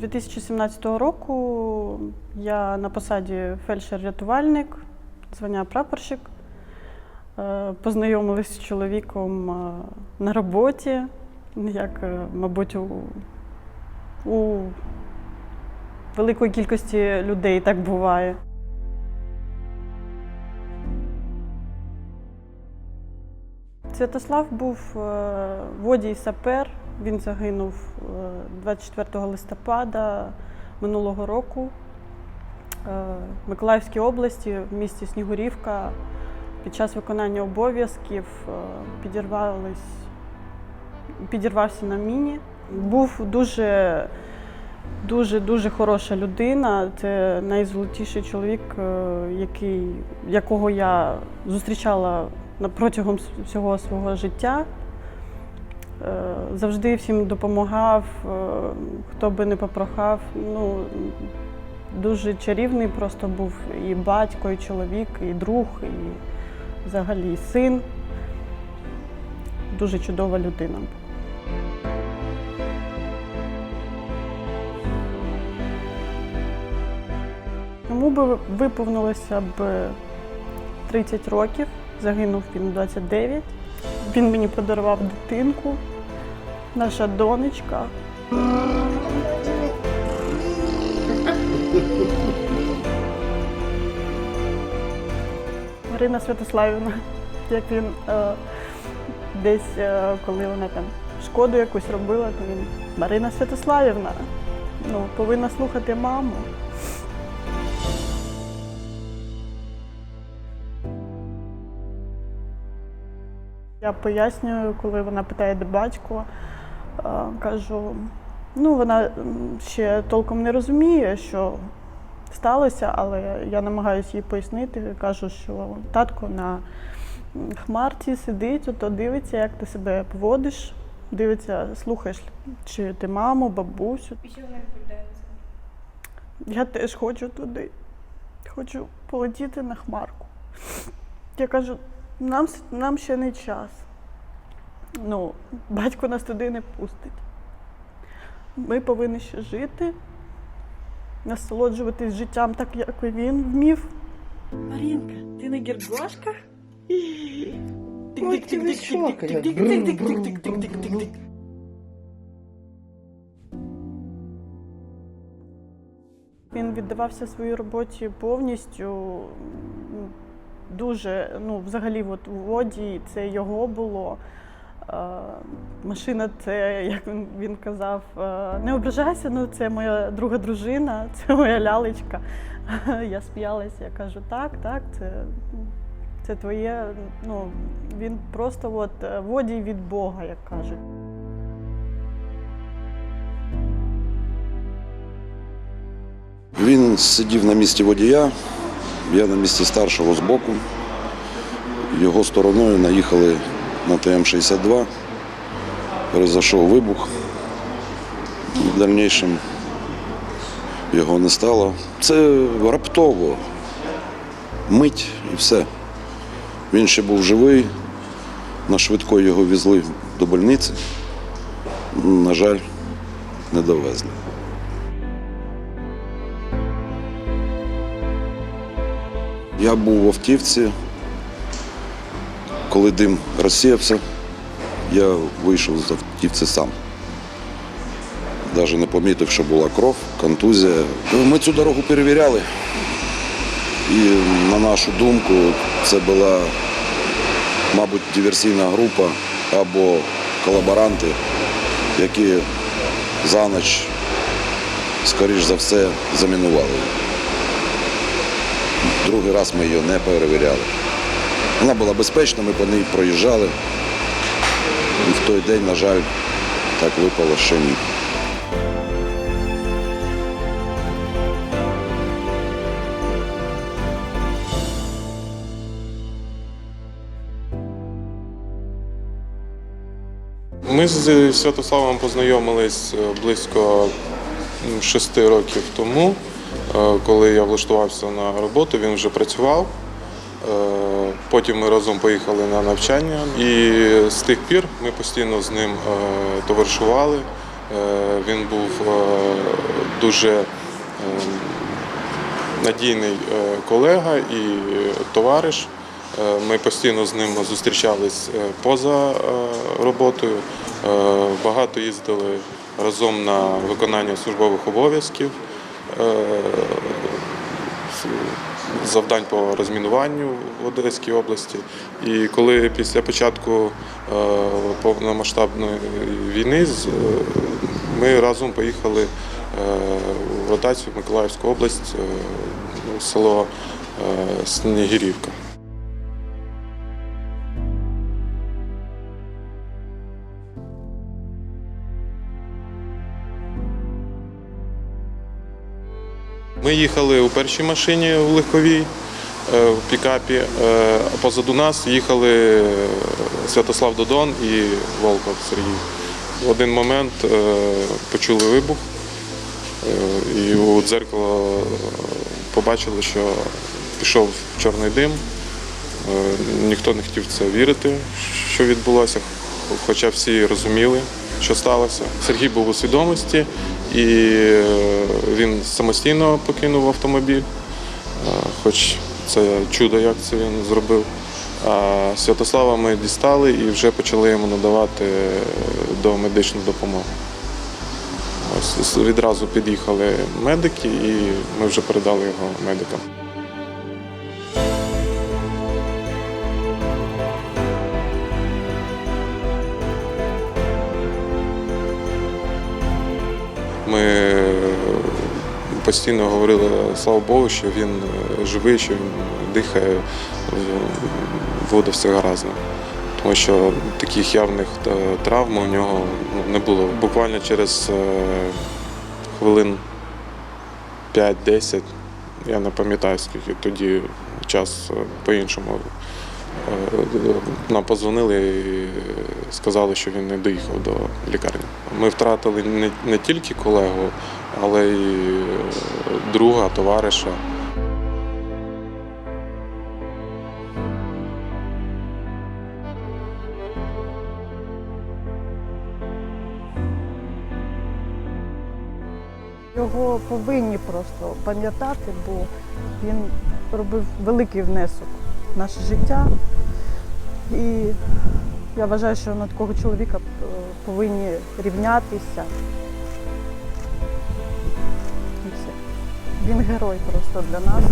2017 року я на посаді фельдшер-рятувальник, звання прапорщик. Е, Познайомилися з чоловіком е, на роботі, як, е, мабуть, у, у великої кількості людей так буває. Святослав був водій сапер. Він загинув е, 24 листопада минулого року е, в Миколаївській області, в місті Снігурівка. Під час виконання обов'язків е, підірвався на міні. Був дуже, дуже, дуже хороша людина. Це найзолотіший чоловік, е, який, якого я зустрічала протягом всього свого життя. Е, Завжди всім допомагав, е, хто би не попрохав. Ну, дуже чарівний просто був і батько, і чоловік, і друг, і взагалі син. Дуже чудова людина. Йому би виповнилося б 30 років, загинув він 29. Він мені подарував дитинку, наша донечка. Марина Святославівна, як він е, десь, е, коли вона там шкоду якусь робила, то він Марина Святославівна, ну, повинна слухати маму. Я пояснюю, коли вона питає, де батько, е, кажу, ну вона ще толком не розуміє, що сталося, але я намагаюся їй пояснити. Кажу, що татко на хмарці сидить, ото дивиться, як ти себе поводиш, дивиться, слухаєш, чи ти маму, бабусю. І що вона відповідає? Я теж хочу туди. Хочу полетіти на хмарку. Я кажу, нам, нам ще не час. Ну, батько нас туди не пустить. Ми повинні ще жити, насолоджуватись життям так, як і він вмів. Марінка, ти висока, як Він віддавався своїй роботі повністю. Дуже, ну, взагалі, от у воді це його було. Е, машина, це, як він, казав, е, не ображайся, ну це моя друга дружина, це моя лялечка. Я сміялася, я кажу, так, так, це, це твоє. Ну, він просто от, е, водій від Бога, як кажуть. Він сидів на місці водія, я на місці старшого збоку. Його стороною наїхали на ТМ-62. Произошов вибух. В дальнішому його не стало. Це раптово. Мить і все. Він ще був живий. На швидко його везли до больниці. На жаль, не довезли. Я був в автівці. Коли дим розсіявся, я вийшов з автівці сам. Навіть не помітив, що була кров, контузія. Ми цю дорогу перевіряли. І на нашу думку, це була, мабуть, диверсійна група або колаборанти, які за ніч, скоріш за все, замінували. Другий раз ми її не перевіряли. Вона була безпечна, ми по ній проїжджали. І в той день, на жаль, так випало, що ні. Ми з Святославом познайомились е, близько шести років тому, е, коли я влаштувався на роботу, він вже працював. Е, Потім ми разом поїхали на навчання, і з тих пір ми постійно з ним е, товаришували. Е, Він був дуже надійний колега і товариш. Ми постійно з ним зустрічались поза роботою. Багато їздили разом на виконання службових обов'язків, завдань по розмінуванню в Одеській області. І коли після початку е, повномасштабної війни е, ми разом поїхали е, в ротацію в Миколаївську область, е, село е, Ми їхали у першій машині в легковій е, в пікапі. е, а Позаду нас їхали е, Святослав Додон і Волков Сергій. В один момент почули вибух і у дзеркало побачили, що пішов чорний дим. Ніхто не хотів це вірити, що відбулося, хоча всі розуміли, що сталося. Сергій був у свідомості і е, він самостійно покинув автомобіль, е, хоч це чудо, як це він зробив. А Святослава ми дістали і вже почали йому надавати до медичну допомогу. Ось відразу під'їхали медики, і ми вже передали його медикам. Постійно говорили, слава Богу, що він е, живий, що він дихає, буде все гаразд. Тому що таких явних е, травм у нього ну, не було. Буквально через е, хвилин 5-10, я не пам'ятаю, скільки тоді час по-іншому. Е, Нам позвонили і сказали, що він не доїхав до лікарні. Ми втратили не, не тільки колегу, але й е, друга, товариша. Його повинні просто пам'ятати, бо він робив великий внесок наше життя. І я вважаю, що на такого чоловіка е, повинні рівнятися. І все. Він герой просто для нас.